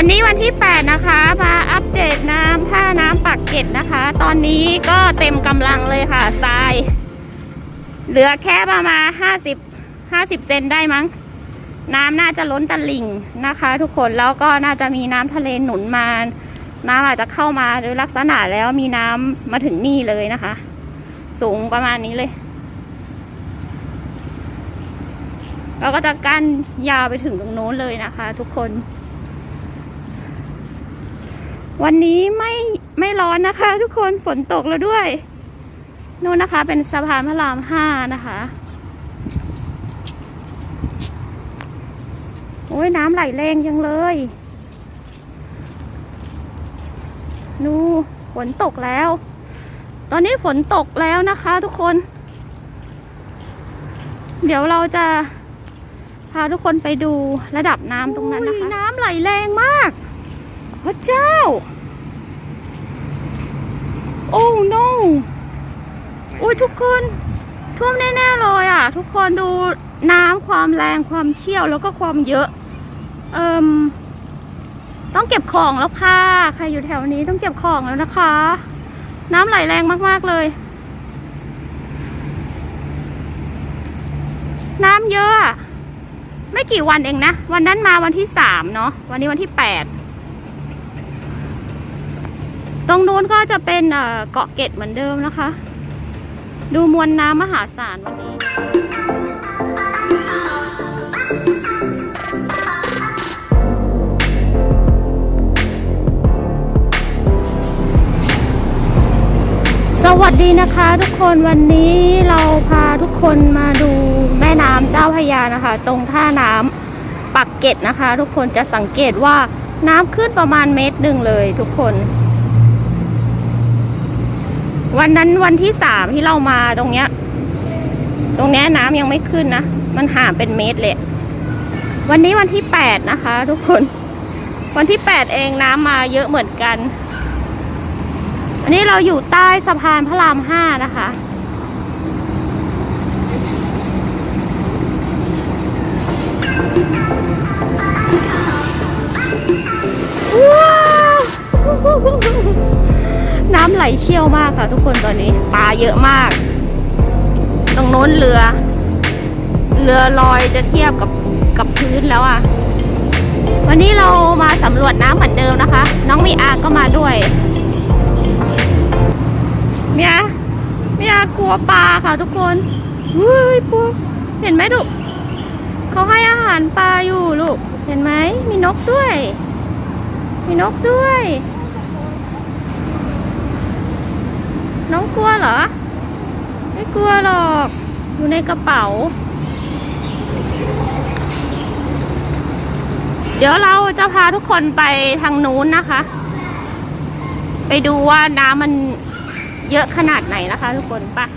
วันนี้วันที่ 8 นะคะ มาอัปเดตน้ำท่าน้ำปักเกร็ดนะคะ ตอนนี้ก็เต็มกำลังเลยค่ะทราย เหลือแค่ประมาณ50 50 เซนได้มั้ง น้ำน่าจะล้นตลิ่งนะคะ ทุกคนแล้วก็น่าจะมีน้ำทะเลหนุนมาน้ำอาจจะเข้ามาโดยลักษณะแล้วมีน้ำมาถึงนี่เลยนะคะ สูงประมาณนี้เลยเราก็จะกั้นยาวไปถึงตรงโน้นเลยนะคะ ทุกคน วันนี้ไม่ไม่ร้อนนะคะ ทุกคนฝนตกแล้วด้วยนู่นนะคะเป็นสะพานพระรามห้านะคะโอ้ยน้ำไหลแรงจังเลยนูฝนตกแล้ว ตอนนี้ฝนตกแล้วนะคะทุกคน เดี๋ยวเราจะพาทุกคนไปดูระดับน้ำตรงนั้นนะคะ น้ำไหลแรงมาก พระเจ้า โอ้ no อุ้ยทุกคนท่วมแน่ๆเลยอะ ทุกคนดูน้ำความแรงความเชี่ยวแล้วก็ความเยอะ เอิมต้องเก็บของแล้วค่ะ ใครอยู่แถวนี้ต้องเก็บของแล้วนะคะ น้ำไหลแรงมากๆเลย น้ำเยอะ ไม่กี่วันเองนะ วันนั้นมาวันที่สามเนาะวันนี้วันที่แปด ตรงนู้นก็จะเป็นเกาะเกร็ดเหมือนเดิมนะคะ ดูมวลน้ำมหาศาลวันนี้ สวัสดีนะคะทุกคนวันนี้เราพาทุกคนมาดูแม่น้ำเจ้าพยานะคะ ตรงท่าน้ำปักเกร็ดนะคะ ทุกคนจะสังเกตว่าน้ำขึ้นประมาณเมตรหนึ่งเลยทุกคน วันนั้นวันที่สามที่เรามาตรงเนี้ย ตรงเนี้ยน้ำยังไม่ขึ้นนะ มันห่างเป็นเมตรเลย วันนี้วันที่แปดนะคะ ทุกคน วันที่แปดเองน้ำมาเยอะเหมือนกัน อันนี้เราอยู่ใต้สะพานพระรามห้านะคะ เชี่ยวมากค่ะทุกคนตอนนี้ปลาเยอะมาก ตรงโน้นเรือ เรือลอยจะเทียบกับกับพื้นแล้วอะ่ะ วันนี้เรามาสำรวจน้ำเหมือนเดิมนะคะ น้องมีอาก็มาด้วยเมียเมียกลัวปลาค่ะทุกคนเฮ้ยปูเห็นไหมลูกเขาให้อาหารปลาอยู่ลูก เห็นไหมมีนกด้วย มีนกด้วย น้องกลัวเหรอ ไม่กลัวหรอก อยู่ในกระเป๋า เดี๋ยวเราจะพาทุกคนไปทางนู้นนะคะ ไปดูว่าน้ำมันเยอะขนาดไหนนะคะ ทุกคนปะ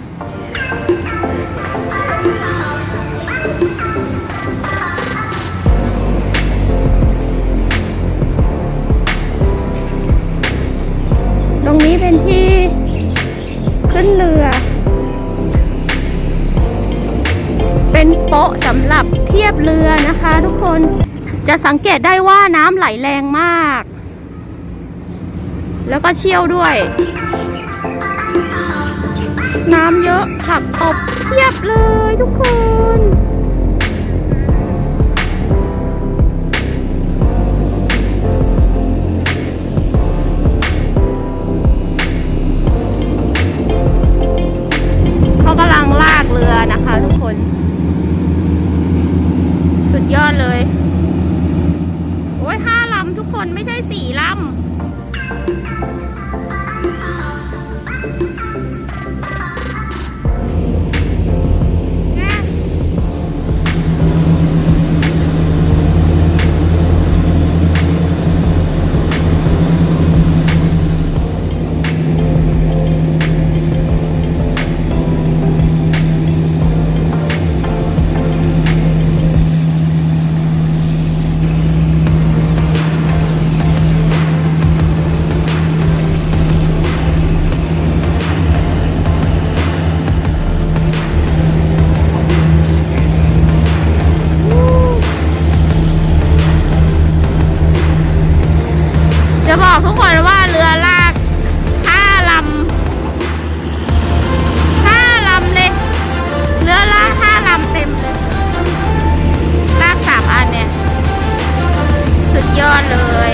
ะสำหรับเทียบเรือนะคะ ทุกคนจะสังเกตได้ว่าน้ำไหลแรงมาก แล้วก็เชี่ยวด้วย น้ำเยอะผักตบเทียบเลยทุกคน บอกทุกคนว่าเรือลากห้าลำห้าลำเลยเรือลากห้าลำเต็มเลยลากสามอันเนี่ย สุดยอดเลย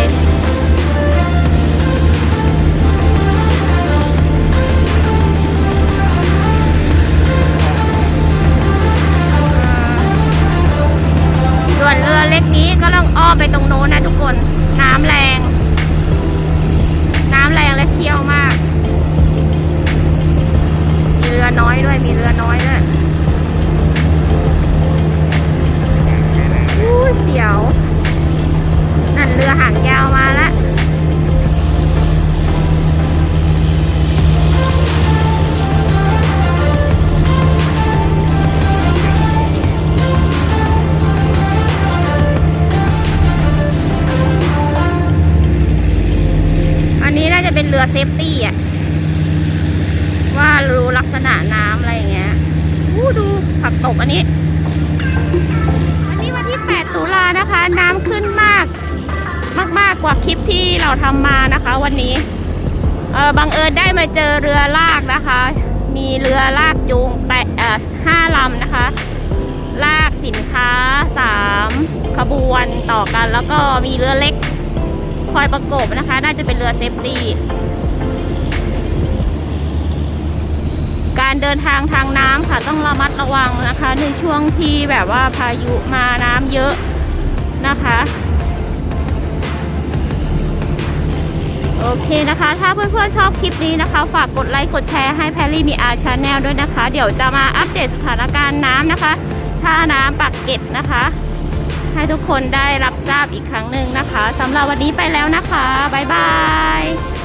ส่วนเรือเล็กนี้ก็ต้องอ้อไปตรงโน้นนะทุกคน น้ำแรง ที่ยวมาก มีเรือน้อยด้วย มีเรือน้อยด้วย รือเซฟตี้อะ ว่ารู้ลักษณะน้ำอะไรอย่างเงี้ยอู้ดูผักตกอันนี้อันนี้วันที่ 8 ตุลานะคะ น้ำขึ้นมาก มากๆกกว่าคลิปที่เราทำมานะคะ วันนี้ เออบังเอิญได้มาเจอเรือลากนะคะ มีเรือลากจูงแปดเอ่อห้าลำนะคะลากสินค้าสามขบวนต่อกัน แล้วก็มีเรือเล็กคอยประกบนะคะ น่าจะเป็นเรือเซฟตี้ เดินทางทางน้ำค่ะต้องระมัดระวังนะคะ ในช่วงที่แบบว่าพายุมาน้ำเยอะนะคะโอเคนะคะ ถ้าเพื่อนๆชอบคลิปนี้นะคะ ฝากกดไลค์กดแชร์ให้แพรรี่มีอาชาแนลด้วยนะคะ เดี๋ยวจะมาอัปเดตสถานการณ์น้ำนะคะ ท่าน้ำปักเกร็ดนะคะ ให้ทุกคนได้รับทราบอีกครั้งหนึ่งนะคะสำหรับวันนี้ไปแล้วนะคะ บ๊ายบาย